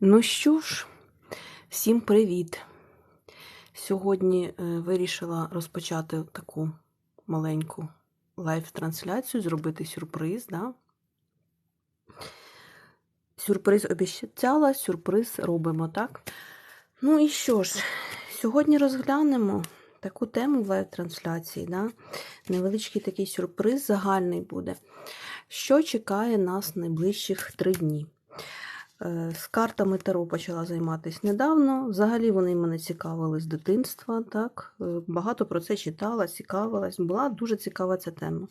Ну що ж, всім привіт! Сьогодні е, вирішила розпочати таку маленьку лайв-трансляцію, зробити сюрприз. Да? Сюрприз обіцяла, сюрприз робимо, так? Ну і що ж, сьогодні розглянемо таку тему в лайв-трансляції. Да? Невеличкий такий сюрприз загальний буде. Що чекає нас найближчих три дні? Е, З картами Таро почала займатися недавно. Взагалі вони мене цікавили з дитинства. Так? Е, Багато про це читала, цікавилась. Була дуже цікава ця тема.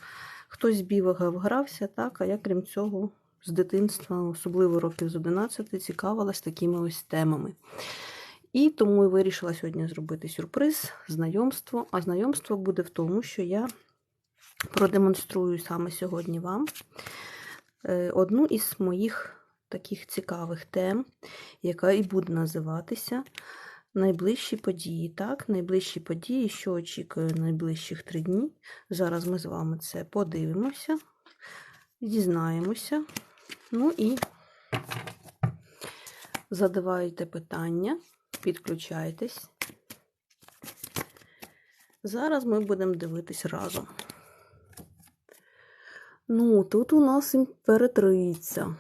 Хтось бігав, грався, так, а я, крім цього, з дитинства, особливо років з 11, цікавилась такими ось темами. І тому і вирішила сьогодні зробити сюрприз, знайомство. А знайомство буде в тому, що я продемонструю саме сьогодні вам е, одну із моїх таких цікавих тем, яка і буде називатися Найближчі події. Так, найближчі події, що очікує найближчих три дні. Зараз ми з вами це подивимося, дізнаємося. Ну і задавайте питання, підключайтесь. Зараз ми будемо дивитись разом. Ну, тут у нас імператриця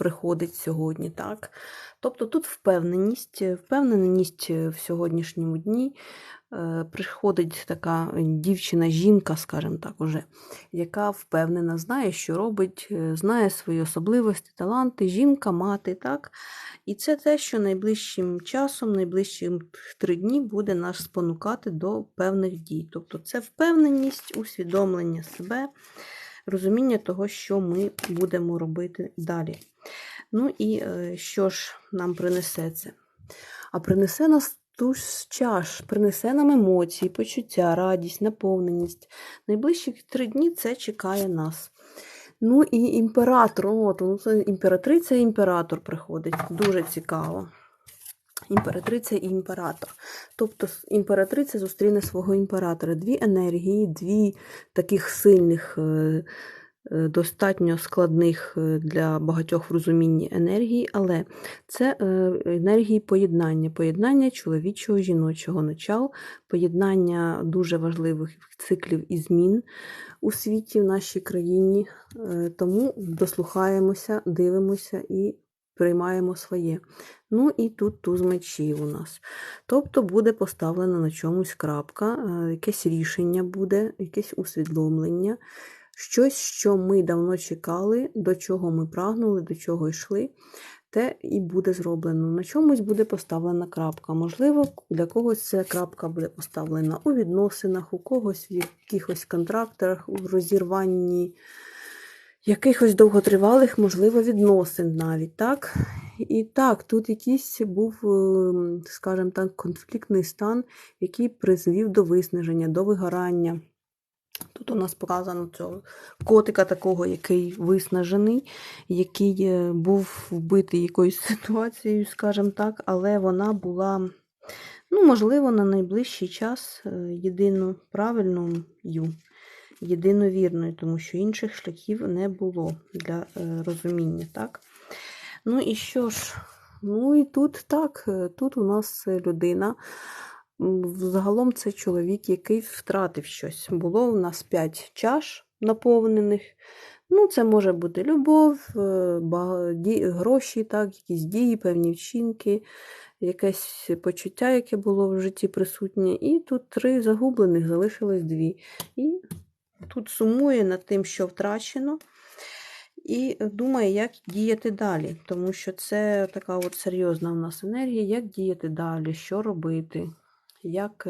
приходить сьогодні, так? Тобто тут впевненість, впевненість в сьогоднішньому дні е, приходить така дівчина, жінка, скажімо так, уже, яка впевнена, знає, що робить, е, знає свої особливості, таланти, жінка, мати, так? І це те, що найближчим часом, найближчі три дні буде нас спонукати до певних дій. Тобто це впевненість, усвідомлення себе розуміння того, що ми будемо робити далі. Ну і е, що ж нам принесе це? А принесе нас ту ж час, принесе нам емоції, почуття, радість, наповненість. Найближчі три дні це чекає нас. Ну і імператор, от, ну, імператриця і імператор приходить. Дуже цікаво. Імператриця і імператор. Тобто імператриця зустріне свого імператора. Дві енергії, дві таких сильних, е, достатньо складних е, для багатьох в розумінні енергії, але це е, енергії поєднання, поєднання чоловічого, жіночого начал, поєднання дуже важливих циклів і змін у світі, в нашій країні. Тому дослухаємося, дивимося і приймаємо своє. Ну і тут туз мечів у нас. Тобто буде поставлена на чомусь крапка, якесь рішення буде, якесь усвідомлення, щось, що ми давно чекали, до чого ми прагнули, до чого йшли, те і буде зроблено. На чомусь буде поставлена крапка. Можливо, для когось ця крапка буде поставлена у відносинах, у когось в якихось контрактах, у розірванні якихось довготривалих, можливо, відносин навіть, так? І так, тут якийсь був, скажімо так, конфліктний стан, який призвів до виснаження, до вигорання. Тут у нас показано цього котика такого, який виснажений, який був вбитий якоюсь ситуацією, скажімо так, але вона була, ну, можливо, на найближчий час єдино правильною єдиновірною, тому що інших шляхів не було для розуміння. так? Ну і що ж, ну і тут так, тут у нас людина. Загалом це чоловік, який втратив щось. Було у нас 5 чаш наповнених. Ну, Це може бути любов, гроші, так, якісь дії, певні вчинки, якесь почуття, яке було в житті присутнє. І тут три загублених, залишилось дві. І тут сумує над тим, що втрачено, і думає, як діяти далі. Тому що це така от серйозна в нас енергія, як діяти далі, що робити, як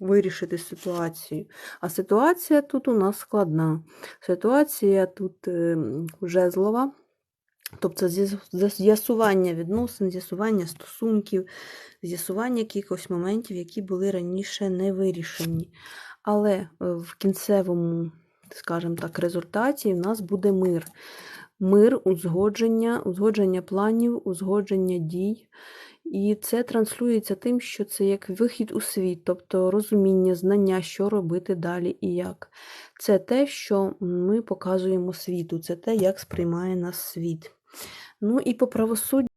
вирішити ситуацію. А ситуація тут у нас складна. Ситуація тут жезлова. Тобто з'ясування відносин, з'ясування стосунків, з'ясування якихось моментів, які були раніше не вирішені. Але в кінцевому, скажімо так, результаті в нас буде мир. Мир, узгодження, узгодження планів, узгодження дій. І це транслюється тим, що це як вихід у світ, тобто розуміння, знання, що робити далі і як. Це те, що ми показуємо світу, це те, як сприймає нас світ. Ну і по правосуддю.